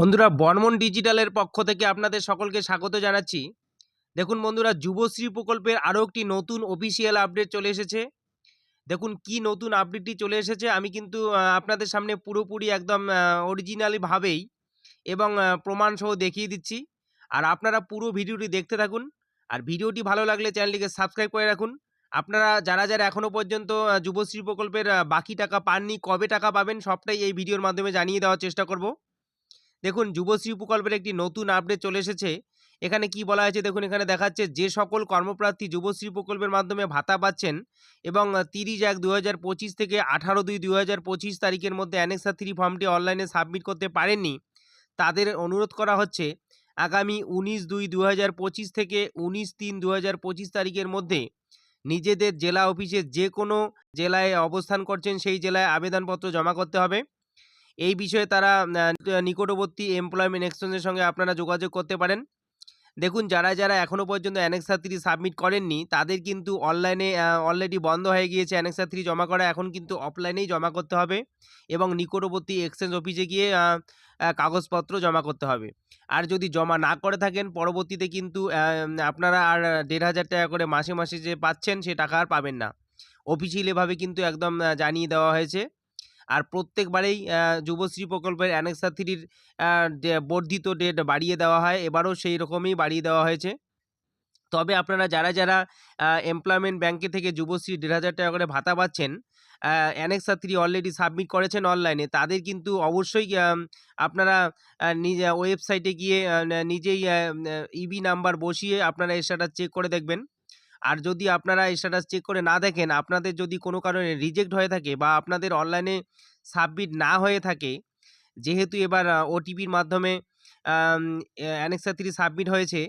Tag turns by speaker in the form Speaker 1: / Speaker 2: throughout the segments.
Speaker 1: বন্ধুরা বর্মন ডিজিটালের পক্ষ থেকে আপনাদের সকলকে স্বাগত জানাচ্ছি। দেখুন বন্ধুরা, যুবশ্রী প্রকল্পের আরও একটি নতুন অফিসিয়াল আপডেট চলে এসেছে। দেখুন কি নতুন আপডেটটি চলে এসেছে, আমি কিন্তু আপনাদের সামনে পুরোপুরি একদম অরিজিনালিভাবেই এবং প্রমাণসহ দেখিয়ে দিচ্ছি। আর আপনারা পুরো ভিডিওটি দেখতে থাকুন। আর ভিডিওটি ভালো লাগলে চ্যানেলটিকে সাবস্ক্রাইব করে রাখুন। আপনারা, যারা যারা এখনও পর্যন্ত যুবশ্রী প্রকল্পের বাকি টাকা পাননি, কবে টাকা পাবেন, সবটাই এই ভিডিওর মাধ্যমে জানিয়ে দেওয়ার চেষ্টা করব। দেখুন, যুবশ্রী প্রকল্পের একটি নতুন আপডেট চলে এসেছে। এখানে কি বলা হয়েছে? দেখুন, এখানে দেখাচ্ছে যে সকল কর্মপ্রার্থী যুবশ্রী প্রকল্পের মাধ্যমে ভাতা পাচ্ছেন এবং তিরিশ এক দু থেকে আঠারো দুই দু তারিখের মধ্যে অ্যানেক্সা থ্রি ফর্মটি অনলাইনে সাবমিট করতে পারেননি। তাদের অনুরোধ করা হচ্ছে, আগামী উনিশ দুই দু থেকে উনিশ তিন দু তারিখের মধ্যে নিজেদের জেলা অফিসে যে কোনো জেলায় অবস্থান করছেন, সেই জেলায় আবেদনপত্র জমা করতে হবে। এই বিষয়ে তারা নিকটবর্তী এমপ্লয়মেন্ট এক্সচেঞ্জের সঙ্গে আপনারা যোগাযোগ করতে পারেন। দেখুন, যারা যারা এখনও পর্যন্ত অ্যানেক্সা থ্রি সাবমিট করেননি, তাদের কিন্তু অনলাইনে অলরেডি বন্ধ হয়ে গিয়েছে অ্যানেক্সা থ্রি জমা করা। এখন কিন্তু অফলাইনেই জমা করতে হবে এবং নিকটবর্তী এক্সচেঞ্জ অফিসে গিয়ে কাগজপত্র জমা করতে হবে। আর যদি জমা না করে থাকেন, পরবর্তীতে কিন্তু আপনারা আর দেড় হাজার টাকা করে মাসে মাসে যে পাচ্ছেন, সে টাকা আর পাবেন না। অফিসিয়ালিভাবে কিন্তু একদম জানিয়ে দেওয়া হয়েছে। আর প্রত্যেকবারেই যুবশ্রী প্রকল্পের অ্যানেক্সা থ্রির বর্ধিত ডেট বাড়িয়ে দেওয়া হয়। এবারও সেই রকমই বাড়িয়ে দেওয়া হয়েছে। তবে আপনারা যারা যারা এমপ্লয়মেন্ট ব্যাংকে থেকে যুবশ্রী দেড় হাজার টাকা করে ভাতা পাচ্ছেন অ্যানেক্সা থ্রি অলরেডি সাবমিট করেছেন অনলাইনে তাদের কিন্তু অবশ্যই আপনারা নিজে ওয়েবসাইটে গিয়ে নিজেই ইবি নাম্বার বসিয়ে আপনারা স্ট্যাটাস চেক করে দেখবেন। আর যদি আপনারা স্ট্যাটাস চেক করে না দেখেন, আপনাদের যদি কোনো কারণে রিজেক্ট হয়ে থাকে বা আপনাদের অনলাইনে সাবমিট না হয়ে থাকে, যেহেতু এবার ওটিপির মাধ্যমে অ্যানেক্সা থ্রি সাবমিট হয়েছে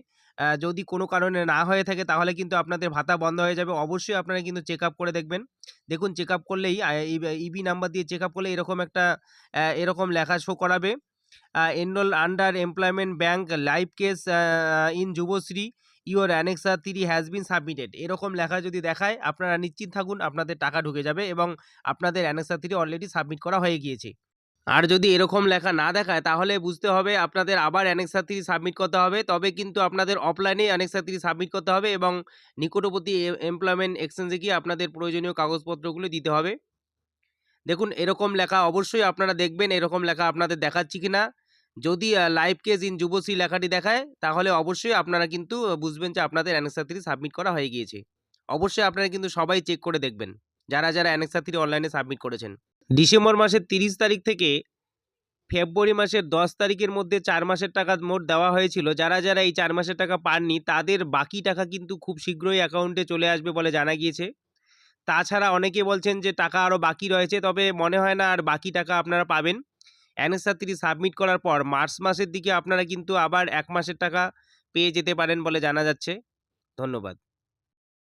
Speaker 1: যদি কোনো কারণে না হয়ে থাকে তাহলে কিন্তু আপনাদের ভাতা বন্ধ হয়ে যাবে। অবশ্যই আপনারা কিন্তু চেক আপ করে দেখবেন। দেখুন চেক আপ করলেই ইবি নাম্বার দিয়ে চেক আপ করলে এরকম একটা এরকম লেখা শো করাবে। Enrol under employment bank live case in Yuvashree your annexure three has been submitted এরকম লেখা যদি দেখায়, আপনারা নিশ্চিত থাকুন, আপনাদের টাকা ঢুকে যাবে এবং আপনাদের অ্যানেক্সা থ্রি অলরেডি সাবমিট করা হয়ে গিয়েছে। আর যদি এরকম লেখা না দেখায়, তাহলে বুঝতে হবে আপনাদের আবার অ্যানেক্সা থ্রি সাবমিট করতে হবে, তবে কিন্তু আপনাদের অফলাইনেই অ্যানেক্সা থ্রি সাবমিট করতে হবে এবং নিকটবর্তী এমপ্লয়মেন্ট এক্সচেঞ্জে গিয়ে আপনাদের প্রয়োজনীয় কাগজপত্রগুলো দিতে হবে। দেখুন, এরকম লেখা অবশ্যই আপনারা দেখবেন, এরকম লেখা আপনাদের দেখাচ্ছি কি না যদি লাইভ কেস ইন যুবশ্রী লেখাটি দেখায়, তাহলে অবশ্যই আপনারা কিন্তু বুঝবেন যে আপনাদের অ্যানেক্সা থ্রি সাবমিট করা হয়ে গিয়েছে। অবশ্যই আপনারা কিন্তু সবাই চেক করে দেখবেন, যারা যারা অ্যানেক্সা থ্রি অনলাইনে সাবমিট করেছেন। ডিসেম্বর মাসের তিরিশ তারিখ থেকে ফেব্রুয়ারি মাসের দশ তারিখের মধ্যে চার মাসের টাকা মোট দেওয়া হয়েছিল। যারা যারা এই চার মাসের টাকা পাননি, তাদের বাকি টাকা কিন্তু খুব শীঘ্রই অ্যাকাউন্টে চলে আসবে বলে জানা গিয়েছে। তাছাড়া অনেকে বলছেন যে, টাকা আরও বাকি রয়েছে। তবে মনে হয় না আর বাকি টাকা আপনারা পাবেন। অ্যানসার থ্রি সাবমিট করার পর মার্চ মাসের দিকে আপনারা কিন্তু আবার এক মাসের টাকা পেয়ে যেতে পারেন বলে জানা যাচ্ছে। ধন্যবাদ।